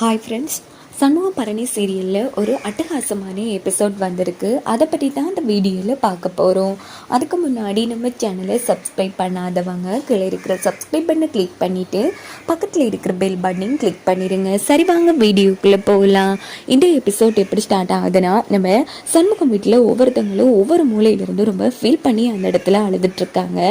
Hi friends Shanmuga Bharani சீரியலில் ஒரு அட்டகாசமான எபிசோட் வந்திருக்கு. அதை பற்றி தான் அந்த வீடியோவில் பார்க்க போகிறோம் அதுக்கு முன்னாடி நம்ம சேனலை சப்ஸ்கிரைப் பண்ணாதவங்க கீழே இருக்கிற சப்ஸ்கிரைப் பண்ண கிளிக் பண்ணிவிட்டு பக்கத்தில் இருக்கிற பெல் பட்டனையும் கிளிக் பண்ணிடுங்க சரி வாங்க வீடியோக்குள்ளே போகலாம். இந்த எபிசோட் எப்படி ஸ்டார்ட் ஆகுதுன்னா நம்ம சண்முகம் வீட்டில் ஒவ்வொருத்தவங்களும் ஒவ்வொரு மூலையிலிருந்து ரொம்ப ஃபீல் பண்ணி அந்த இடத்துல அழுதுட்ருக்காங்க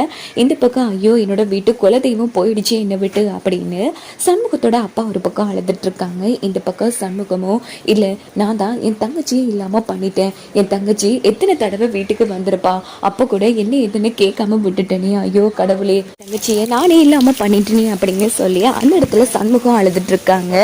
இந்த பக்கம் ஐயோ என்னோட வீட்டு குலதெய்வம் போயிடுச்சு என்னை விட்டு அப்படின்னு சண்முகத்தோட அப்பா ஒரு பக்கம் அழுதுட்டுருக்காங்க. இந்த பக்கம் சண் சண்முகமோ? இல்லை நான் தான் என் தங்கச்சியே இல்லாமல் பண்ணிட்டேன். என் தங்கச்சி எத்தனை தடவை வீட்டுக்கு வந்திருப்பா? அப்போ கூட என்ன எதுன்னு கேட்காம விட்டுட்டேனே. ஐயோ கடவுளே. தங்கச்சியை நானே இல்லாமல் பண்ணிட்டேனே அப்படின்னு சொல்லி அந்த இடத்துல சண்முகம் அழுதுட்டு இருக்காங்க.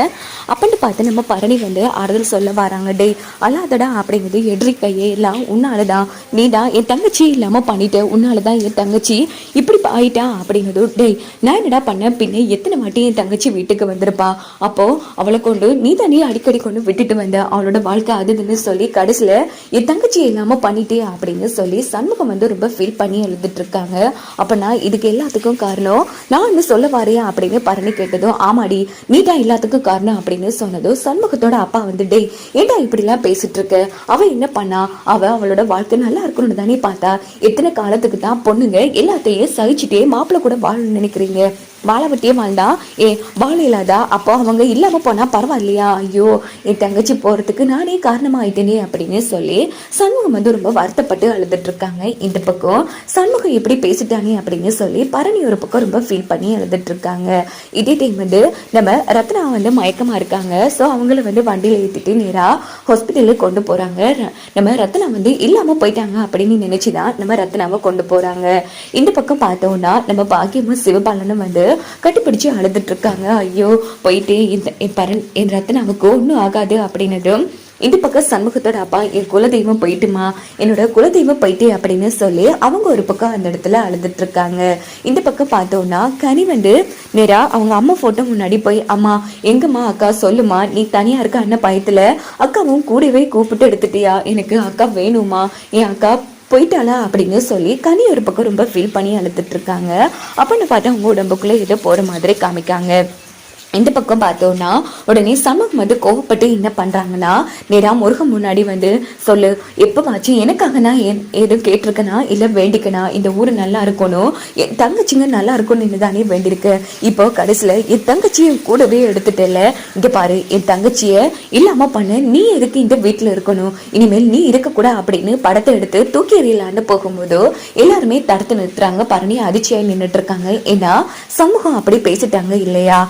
அப்படின்னு பார்த்து நம்ம பரணி வந்து ஆறுதல் சொல்ல வராங்க. டேய் அழாதடா அப்படிங்கிறது எட்ரி கையே எல்லாம் உன்னாலதான். நீ தான் என் தங்கச்சி இல்லாமல் பண்ணிட்ட. உன்னாலதான் என் தங்கச்சி இப்படி ஆயிட்டா அப்படிங்கிறது டேய் நான் என்னடா பண்ண பின்ன எத்தனை வாட்டி என் தங்கச்சி வீட்டுக்கு வந்திருப்பா? அப்போ அவளை கொண்டு நீ தானே அடிக்கடி கொண்டு விட்டுட்டு வந்த அவளோட வாழ்க்கை அதுன்னு சொல்லி கடைசியில் என் தங்கச்சி இல்லாமல் பண்ணிட்டே அப்படின்னு சொல்லி சண்முகம் வந்து ரொம்ப ஃபீல் பண்ணி எழுதிட்டு இருக்காங்க. அப்ப நான் இதுக்கு எல்லாத்துக்கும் காரணம் நான் வந்து சொல்ல வாரியா அப்படின்னு பரணி கேட்டதும் ஆமாடி நீ தான் எல்லாத்துக்கும் காரணம் அப்படின்னு சொன்னதும் சண்முகத்தோட அப்பா வந்து டேய் ஏண்டா இப்படிலாம் பேசிட்டு இருக்க? அவ என்ன பண்ணா? அவ அவளோட வாழ்க்கை நல்லா இருக்கணும்னு தானே பார்த்தா. எத்தனை காலத்துக்கு தான் பொண்ணுங்க எல்லாத்தையும் சகிச்சுட்டே மாப்பிள்ளை கூட வாழணும்னு நினைக்கிறீங்க? வாழைவட்டியே வாழ்ந்தா ஏ வாழை இல்லாதா? அப்போ அவங்க இல்லாமல் போனால் பரவாயில்லையா? ஐயோ என் தங்கச்சி போகிறதுக்கு நானே காரணமாயிட்டேனே அப்படின்னு சொல்லி சண்முகம் வந்து ரொம்ப வருத்தப்பட்டு அழுதுட்ருக்காங்க இந்த பக்கம் சண்முகம் எப்படி பேசிட்டானே அப்படின்னு சொல்லி பரணி ஒரு பக்கம் ரொம்ப ஃபீல் பண்ணி அழுதுட்டுருக்காங்க இதே டைம் வந்து நம்ம ரத்னா வந்து மயக்கமாக இருக்காங்க. ஸோ அவங்கள வந்து வண்டியில் ஏற்றிட்டு நேராக ஹாஸ்பிட்டலுக்கு கொண்டு போகிறாங்க ர- நம்ம ரத்னா வந்து இல்லாமல் போயிட்டாங்க அப்படின்னு நினைச்சுதான் நம்ம ரத்னாவை கொண்டு போகிறாங்க இந்த பக்கம் பார்த்தோம்னா நம்ம பாக்கியமும் சிவபாலனும் வந்து கட்டிப்பிடிச்சு அழுதுட்டு இருக்காங்க ஐயோ போயிட்டு இந்த என் பரன் என் ரத்னாவுக்கு ஒன்றும் ஆகாது அப்படின்னதும் இந்த பக்கம் சண்முகத்தோட அப்பா என் குலதெய்வம் போயிட்டுமா என்னோட குலதெய்வம் போயிட்டு அப்படின்னு சொல்லி அவங்க ஒரு பக்கம் அந்த இடத்துல அழுதுட்டு இருக்காங்க இந்த பக்கம் பார்த்தோம்னா கனி வந்து நேரா அவங்க அம்மா போட்டோ முன்னாடி போய் அம்மா எங்கம்மா அக்கா சொல்லுமா நீ தனியா இருக்க அண்ணன் பயத்துல அக்காவும் கூடவே கூப்பிட்டு எடுத்துட்டியா? எனக்கு அக்கா வேணுமா? என் அக்கா போயிட்டாளா அப்படின்னு சொல்லி கனி ஒரு பக்கம் ரொம்ப ஃபீல் பண்ணி அழுத்துட்டு இருக்காங்க. அப்படின்னு பார்த்தா அவங்க உடம்புக்குள்ள ஏதோ போற மாதிரி காமிக்காங்க. இந்த பக்கம் பார்த்தோம்னா உடனே சமூகம் வந்து கோவப்பட்டு என்ன பண்ணுறாங்கன்னா நேரா முருகன் முன்னாடி வந்து சொல்லு. எப்போவாச்சு எனக்காக நான் எதுவும் கேட்டிருக்கனா இல்லை வேண்டிக்கனா? இந்த ஊர் நல்லா இருக்கணும் என் தங்கச்சிங்க நல்லா இருக்கணும்னு தானே வேண்டியிருக்கு? இப்போ கடைசியில் என் தங்கச்சியை கூடவே எடுத்துட்டல இங்கே பாரு என் தங்கச்சியை இல்லாமல் பண்ண. நீ எதுக்கு இந்த வீட்டில் இருக்கணும்? இனிமேல் நீ இருக்கக்கூட அப்படின்னு படத்தை எடுத்து தூக்கி எறியலான்னு போகும்போது எல்லாருமே தடுத்து நிறுத்துறாங்க. பரணி அதிர்ச்சியாக நின்றுட்டு இருக்காங்க. ஏன்னா சமூகம் அப்படி பேசிட்டாங்க இல்லையா?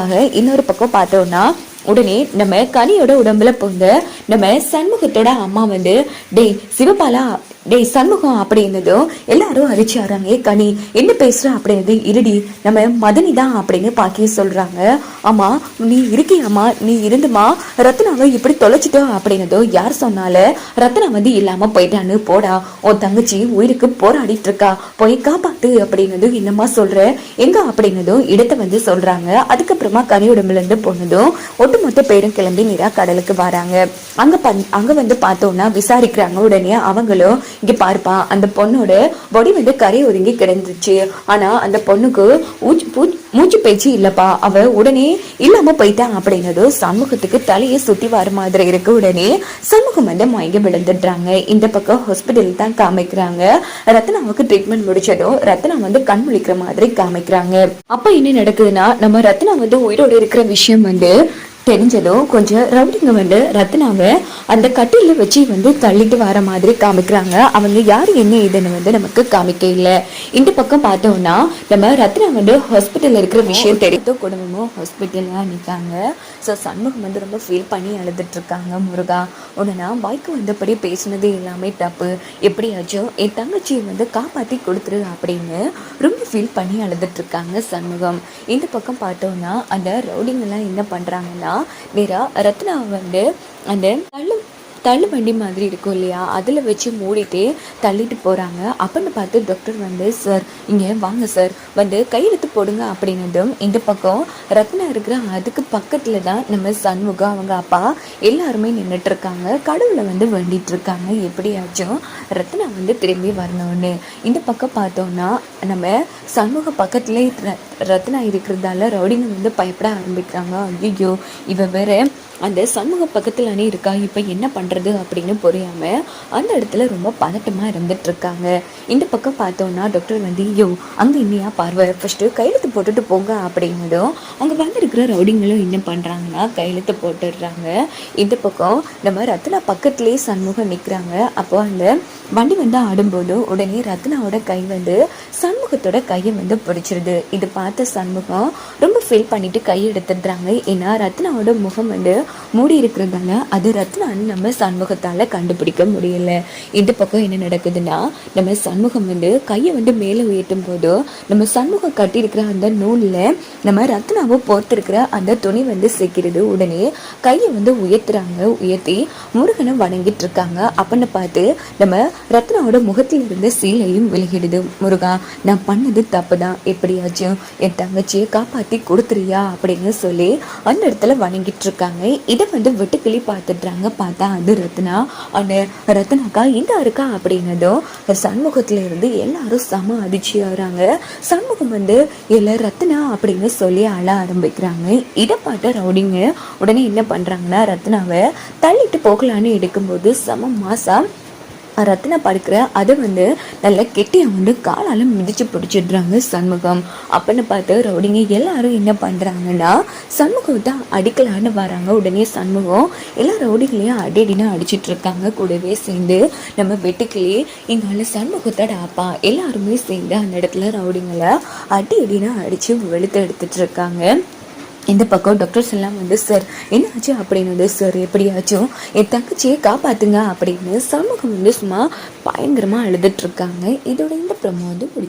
அதுக்காக இன்னொரு பக்கம் பார்த்தோம்னா உடனே நம்ம கனியோட உடம்புல போந்த நம்ம சண்முகத்தோட அம்மா வந்து டேய் சிவபாலா டேய் சண்முகம் அப்படின்னதும் எல்லாரும் அரிச்சு ஆறாங்க. கனி என்ன பேசுற? அப்படின்னது இருடி நம்ம மதனி தான் அப்படின்னு பாக்கி சொல்றாங்க. ஆமா நீ இருக்கியாமா நீ இருந்துமா? ரத்னாவை இப்படி தொலைச்சிட்டோம் அப்படின்னதும் யார் சொன்னால ரத்னா வந்து இல்லாம போயிட்டான்னு போடா. உன் தங்கச்சி உயிருக்கு போராடிட்டு இருக்கா. போய் காப்பாத்து அப்படின்னதும் என்னம்மா சொல்ற? எங்க? அப்படின்னதும் இடத்த வந்து சொல்றாங்க. அதுக்கப்புறமா கனி உடம்புல இருந்து போனதும் ஒட்டுமொத்த பேரும் கிளம்பி நீரா கடலுக்கு வராங்க. அங்க பண் அங்க வந்து பார்த்தோம்னா விசாரிக்கிறாங்க. உடனே அவங்களும் இங்க பார்ப்பா அந்த பொண்ணோட பொடி வந்து கரை ஒதுங்கி கிடந்துச்சு ஆனா அந்த பொண்ணுக்கு ஊச்சு மூச்சு பேச்சு இல்லப்பா. அவ உடனே இல்லாம போயிட்டான் அப்படின்னதும் சமூகத்துக்கு தலையை சுத்தி வர மாதிரி இருக்கு. உடனே சமூகம் வந்து மயங்கி விழுந்துடுறாங்க. இந்த பக்கம் ஹாஸ்பிட்டல் தான் காமிக்கிறாங்க. ரத்னாவுக்கு ட்ரீட்மெண்ட் முடிச்சதும் ரத்னா வந்து கண் முழிக்கிற மாதிரி காமிக்கிறாங்க. அப்ப என்ன நடக்குதுன்னா நம்ம ரத்னா வந்து உயிரோட இருக்கிற விஷயம் வந்து தெரிஞ்சதும் கொஞ்சம் ரவுடிங்க வந்து ரத்னாவை அந்த கட்டில வச்சு வந்து தள்ளிட்டு வர மாதிரி காமிக்கிறாங்க. அவங்க யார் என்ன ஏதுன்னு வந்து நமக்கு காமிக்க இல்லை இந்த பக்கம் பார்த்தோம்னா நம்ம ரத்னா வந்து ஹாஸ்பிட்டல்ல இருக்கிற விஷயம் தெரியும் குடும்பமும் ஹாஸ்பிட்டல்ல நிற்காங்க ஸோ சண்முகம் வந்து ரொம்ப ஃபீல் பண்ணி அழுதுட்டு இருக்காங்க முருகா. உடனே வாய்க்கு வந்தபடி பேசுனது எல்லாமே தப்பு. எப்படியாச்சும் என் தங்கச்சியை வந்து காப்பாற்றி கொடுத்துரு அப்படின்னு ரொம்ப ஃபீல் பண்ணி அழுதுட்டு இருக்காங்க சண்முகம். இந்த பக்கம் பார்த்தோம்னா அந்த ரவுடிங்கெல்லாம் என்ன பண்ணுறாங்கன்னா நேரா ரத்னா வந்து அந்த தள்ளு வண்டி மாதிரி இருக்கும் இல்லையா? அதில் வச்சு மூடிட்டு தள்ளிட்டு போகிறாங்க அப்படின்னு பார்த்து டாக்டர் வந்து சார் இங்கே வாங்க சார் வந்து கையெழுத்து போடுங்க அப்படின்னதும் இந்த பக்கம் ரத்னா இருக்கிற அதுக்கு பக்கத்தில் தான் நம்ம சண்முகம் அவங்க அப்பா எல்லாருமே நின்றுட்டுருக்காங்க கடவுளை வந்து வேண்டிட்டு இருக்காங்க எப்படியாச்சும் ரத்னா வந்து திரும்பி வரணும்னு. இந்த பக்கம் பார்த்தோம்னா நம்ம சண்முக பக்கத்துலேயே ரத்னா இருக்கிறதால ரவுடிங்க வந்து பயப்பட ஆரம்பிக்கிறாங்க. ஐயோ இவ வேற அந்த சண்முக பக்கத்துலனே இருக்கா? இப்போ என்ன பண்ணுறது அப்படின்னு புரியாமல் அந்த இடத்துல ரொம்ப பதட்டமாக இருந்துட்டுருக்காங்க. இந்த பக்கம் பார்த்தோன்னா டாக்டர் வந்து ஐயோ அங்கே இன்னையா பார்வை? ஃபஸ்ட்டு கையெழுத்து போட்டுட்டு போங்க அப்படின்னதும் அங்கே வந்திருக்கிற ரவுடிங்களும் என்ன பண்ணுறாங்கன்னா கையெழுத்து போட்டுடுறாங்க. இந்த பக்கம் நம்ம ரத்னா பக்கத்துலேயே சண்முகம் நிற்கிறாங்க அப்போ அந்த வண்டி வந்து ஆடும்போது உடனே ரத்னாவோட கை வந்து சண்முகத்தோட கையை வந்து பிடிச்சிருது. இது பார்த்த சண்முகம் ரொம்ப ஃபீல் பண்ணிட்டு கை எடுத்துடுறாங்க. ஏன்னா ரத்னாவோட முகம் வந்து மூடி இருக்கிறதால அது ரத்னான்னு நம்ம சண்முகத்தால் கண்டுபிடிக்க முடியல. இந்த பக்கம் என்ன நடக்குதுன்னா நம்ம சண்முகம் வந்து கையை வந்து மேலே உயர்த்தும் போது நம்ம சண்முகம் கட்டியிருக்கிற அந்த நூலில் நம்ம ரத்னாவை போர்த்திருக்கிற அந்த துணி வந்து சேர்க்கிறது உடனே கையை வந்து உயர்த்துறாங்க. உயர்த்தி முருகனை வணங்கிட்டு இருக்காங்க. அப்படின்னு பார்த்து நம்ம ரத்னாவோட முகத்தில் இருந்த சீலையும் விலகிடுது. முருகா நான் பண்ணது தப்பு தான் எப்படியாச்சும் என் தங்கச்சியை காப்பாற்றி கொடுத்துறியா அப்படின்னு சொல்லி அந்த இடத்துல வணங்கிட்டு இருக்காங்க. இதை வந்து வெட்டுக்கிளி பார்த்துடுறாங்க. பார்த்தா அது ரத்னா. அந்த ரத்னாக்கா இந்த இருக்கா அப்படின்னதும் சண்முகத்துல இருந்து எல்லாரும் செம அதிர்ச்சியாகிறாங்க சண்முகம் வந்து இல்லை ரத்னா அப்படின்னு சொல்லி அழ ஆரம்பிக்கிறாங்க. இதை பார்த்து ரவுடிங்க உடனே என்ன பண்ணுறாங்கன்னா ரத்னாவை தள்ளிட்டு போகலான்னு எடுக்கும்போது செம மாசம் ரத்னா படுக்கிற அதை வந்து நல்லா கெட்டியா வந்து காலால் மிதிச்சு பிடிச்சிடுறாங்க சண்முகம். அப்படின்னு பார்த்து ரவுடிங்க எல்லாரும் என்ன பண்ணுறாங்கன்னா சண்முகத்தை அடிக்கலான்னு வராங்க. உடனே சண்முகம் எல்லா ரவுடிங்களையும் அடி அடினா அடிச்சிட்டு இருக்காங்க கூடவே சேர்ந்து நம்ம வெட்டுக்கிளி எங்களால் சண்முகத்தோட அப்பா எல்லாருமே சேர்ந்து அந்த இடத்துல ரவுடிங்களை அடி அடினா அடித்து வெளுத்து எடுத்துட்டு இருக்காங்க இந்த பக்கம் டாக்டர்ஸ் எல்லாம் வந்து சார் என்னாச்சு அப்படின்னு வந்து சார் எப்படியாச்சும் என் தங்கச்சியை காப்பாத்துங்க அப்படின்னு சமூகம் வந்து சும்மா பயங்கரமாக அழுதுட்டு இருக்காங்க. இதோட இந்த பிரமோ வந்து பிடிச்சி